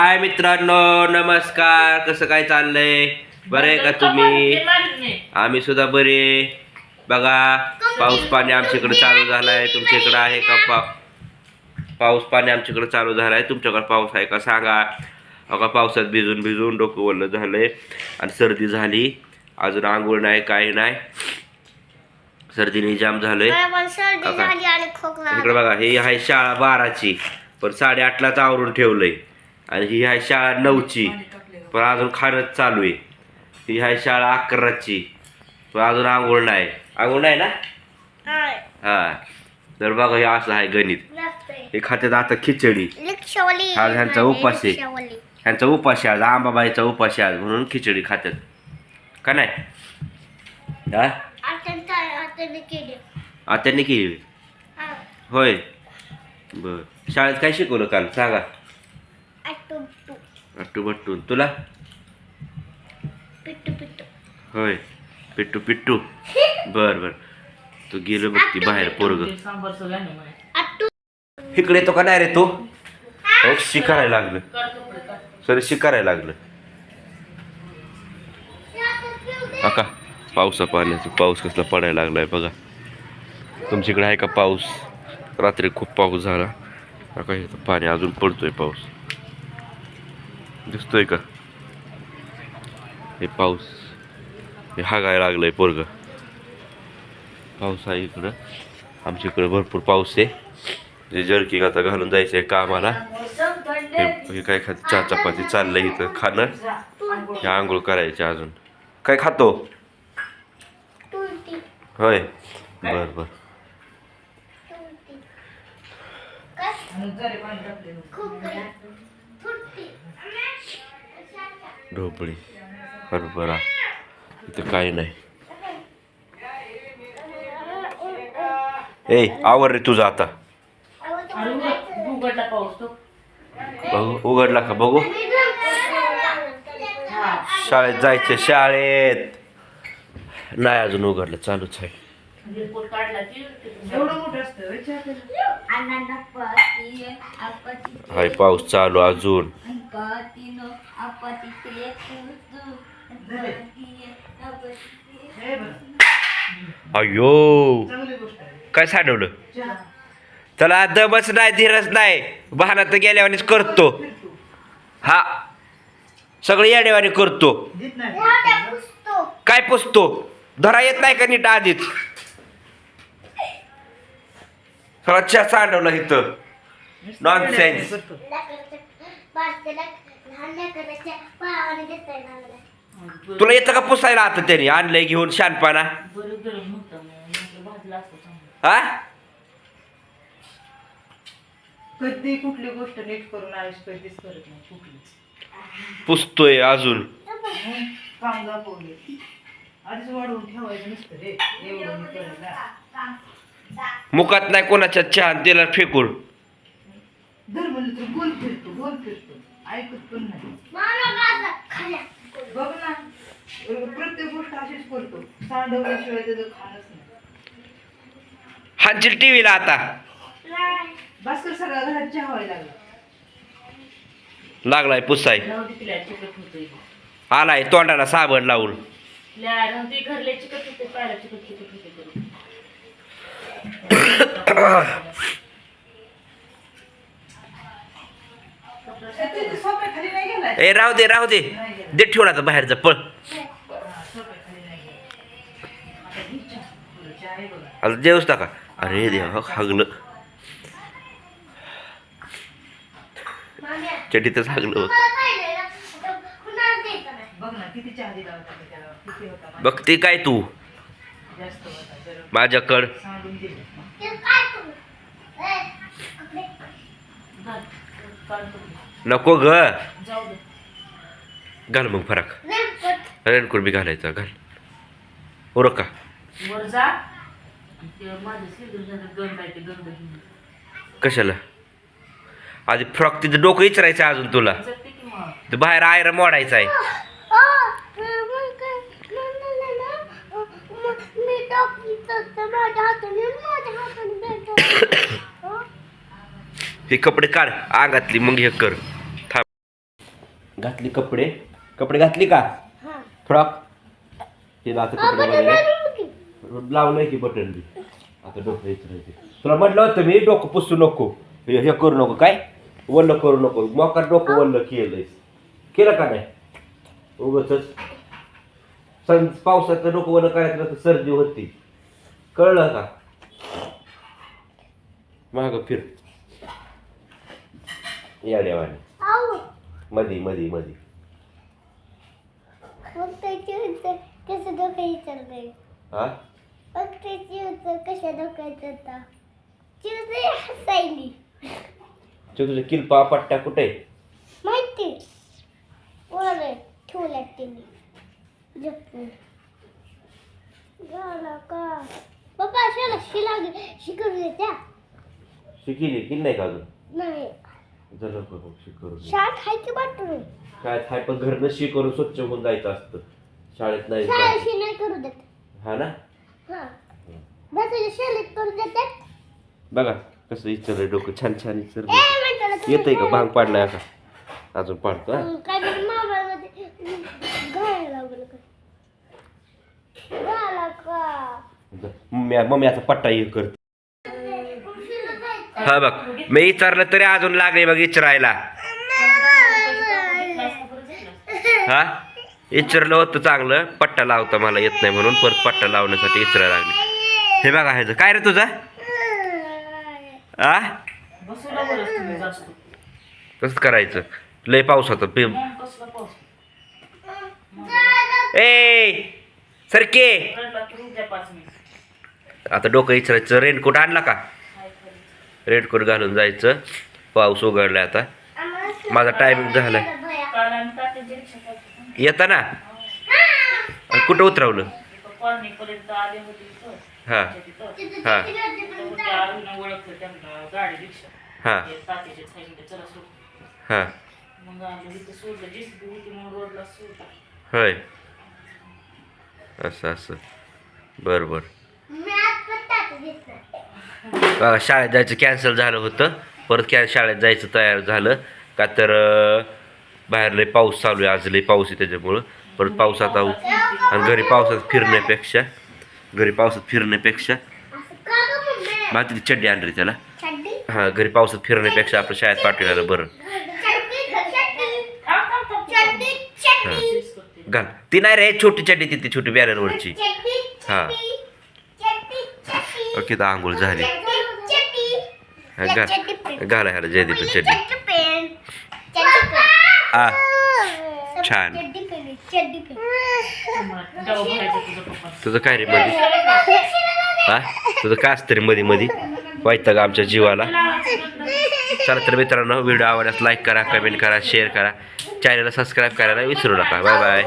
हाय मित्रांनो नमस्कार. कसं काय चाललंय? बरं आहे का तुम्ही? आम्ही सुद्धा बरे बघा पाऊस पाणी आमच्याकडे चालू झालाय. तुमच्याकडे आहे का पा पाऊस पाणी आमच्याकडे चालू झालाय. तुमच्याकडे पाऊस आहे का सांगा. बघा पावसात भिजून भिजून डोकं ओलं झालंय आणि सर्दी झाली. अजून आंघोळ नाही काही नाही. सर्दीने जाम झालंय. इकडे बघा ही आहे शाळा बाराची. पण साडेआठलाच आवरून ठेवलंय. आणि ही आहे शाळा नऊची. पण अजून खाणंच चालू आहे. ही आहे शाळा अकराची. पण अजून आंघोळ नाही. आंघोळ नाही ना. हा. तर बघा हे असं आहे गणित. हे खात्यात आता खिचडी. हा, ह्यांचा उपास आहे. ह्यांचा उपाशी आज. आंबाबाईचा उपाशी आज म्हणून खिचडी खात्यात. का नाही? हा? आत्यानं केली. आत्यांनी केली. होय. बर. शाळेत काय शिकवलं काल? सांगा. अट्टू बट्टू. तुला? पिट्टू पिट्टू. होय. पिट्टू पिट्टू. बर बर. तू गेलो बघ ती बाहेर पोरग. इकडे येतो का? नाही रे तू? हो शिकारायला लागलं. सर शिकारायला लागलं. आका पावसा पाण्याचं. पाऊस कसला पडायला लागलाय बघा. तुमच्याकडे आहे का पाऊस? रात्री खूप पाऊस झाला. इथं पाणी अजून पडतोय पाऊस. दिसतोय का? हे पाऊस हे हागायला लागलंय पोरग. पाऊस आहे इकडं. आमच्या इकडं भरपूर पाऊस आहे. जे जर्किंग आता घालून जायचं आहे कामाला. हे हे काय खात चहा चपाती चाललंय इथं खाणं. हे आंघोळ करायचे अजून. काय खातो? होय. बर बर? खूप ढोपळी. हरभरा. इथं काही नाही. ए आवर रे तुझा आता. बघू उघडला का? बघू. शाळेत जायचे शाळेत. नाही अजून उघडलं चालूच आहे. रिपोर्ट काढला की एवढं मोठं असतं होय पाऊस चालू अजून. अयो. चांगली गोष्ट आहे. काय साठवलं चहा. त्याला दमच नाही धीरच नाही. बहाना तर गेल्यावानीच करतो. फिरतो हा. सगळं येडेवानी करतो. देत नाही. काय पुसतो? धरा येत नाही का नीट आधीच सगळं चहा सांडवलं इथं Nonsense. करतो. लेकराच्या बारक्याला लहान लेकराच्या पायावाने देता येणार नाही. तुला येतं का पुसायला आता त्याने? आणलंय घेऊन शानपाना हा? कधी कुठली गोष्ट नीट करून आयुष कधीच करत नाही कुठलीच. पुसतोय अजून. दाखवले आधीच वाढवून ठेवायचं नसतं रे. एवढं मुखात नाही कोणाच्या चहा त्याला फेकून. धर म्हणलं तर गोल फिरतो गोल फिरतो. ऐकत पण नाही. मला गाजर खाल्या. बघ ना प्रत्येक गोष्ट अशीच करतो. सांडवल्याशिवाय त्याचं खाणच नाही. हांचील टीव्हीला आता. नाही. भास्कर सगळ्या घरात चहा व्हायला लागला. लागलाय पुसाय. राहू दे तिला चिकट होतोय आलाय तोंडाला साबण लावून. तिला राहू दे घरले चिकट होते पायला चिकट चिकट होते करून. ए राहू दे राहू दे. दे ठेवून आता बाहेरचं पळ. आता देऊच टाका अरे देवा हागलं. माम्या, चटीतच हागलं होतं. बघ ती काय तू? माझ्याकड. नको ग. जाऊ दे. घाल मग फरक. रेनकोट बी घालायचा घाल. उरक. का वर जा. ते माझं सिंदूर झालं दोन बायके दोन बहिणी कशाला? आधी फ्रॉक तिथं डोकं इचरायचं अजून तुला. बाहेर आयर मोडायचा आहे आ, मग काय? म्हणलं ना, अ, मग मी डॉक्टरचं तर माझ्या हाताने माझ्या हाताने भेटलं. अ, हे कपडे काढ अंगातली मग हे कर. घातली कपडे? कपडे घातली का? हा. फ्रॉक? तिला आता हा, कपडे. लावलंय की बटन बी. आता डोकं इचरायचे तुला म्हटलं होतं मी डोकं पुसू नको. हे हे करू नको काय? वल्ल करू नको. मोका डोकं वल्ल केलंय केलं का नाही? उगच सं पावसाचं डोकं वल्ल करायचं तर सर्दी होती. कळलं का? माग फिर. या देवाने. मधी मधी मधी. कसं डोकं हा उत्तर कशा डोक्यात हसायली. कुठे? माहिती? वर जपून. झाला का? पप्पा शाला शिला शिकवू देत्या. शिकिली किल नाही का अजून? नाही. झालं का मग शिकवून शाळा खायची वाटून काय थाय पण घरनं शिकवून स्वच्छ होऊन जायचं असतं. शाळेत नाही जायचं. शाळेशी नाही करू देत. हा ना? हा. बसायच्या शाळेत करू देतात बघा कसं इचर डोकं छान छान इचर ए येतंय का? भांग पाडलाय का अजून पाडतो हा? काय तरी मोबाईलमध्ये घालायला लागलं का झाला का मम्मी मी आता पट्टा हे कर हा बघ मी विचारलं तरी अजून लागले बघ इचरायला. हा? इचरलं होतं चांगलं पट्टा लावता मला येत नाही म्हणून परत पट्टा लावण्यासाठी इचरायला लागले. हे बघा ह्याचं काय रे तुझा? आ? कसं करायचं? लय पाऊस होता पे ए सरके! आता डोकं इचरायचं. रेनकोट आणला का? रेनकोट घालून जायचं. पाऊस उघडलाय आता. माझा टायमिंग झालाय. काल येता ना आणि कुठं उतरवलं? हां. हां. हां. हां. होय. असं असं. बरं बरं मी आज पण ताट घेत नाही बघा शाळेत जायचं कॅन्सल झालं होतं. परत कॅ शाळेत जायचं तयार झालं. का तर बाहेर लय पाऊस चालू आहे. आज लय पाऊस आहे त्याच्यामुळं. परत पावसात आहो आणि घरी पावसात फिरण्यापेक्षा घरी पावसात फिरण्यापेक्षा मातीची चड्डी आणली त्याला. हां घरी पावसात फिरण्यापेक्षा आपलं शाळेत पाठवलेलं बरं. हां. घाल. ती नाही रे छोटी चड्डी तिथे छोटी बॅनरवरची. हां हा. चड्डी ओके तर आंघोळ झाली. घाला घाला जयदीप चड्डी. हा छान. तुझं काय रे मध्ये हा तुझं काय असतं रे मध्ये मध्ये वाईट का आमच्या जीवाला? चला तर मित्रांनो व्हिडिओ आवडल्यास लाईक करा कमेंट करा शेअर करा. चॅनलला सबस्क्राईब करायला विसरू नका. Bye bye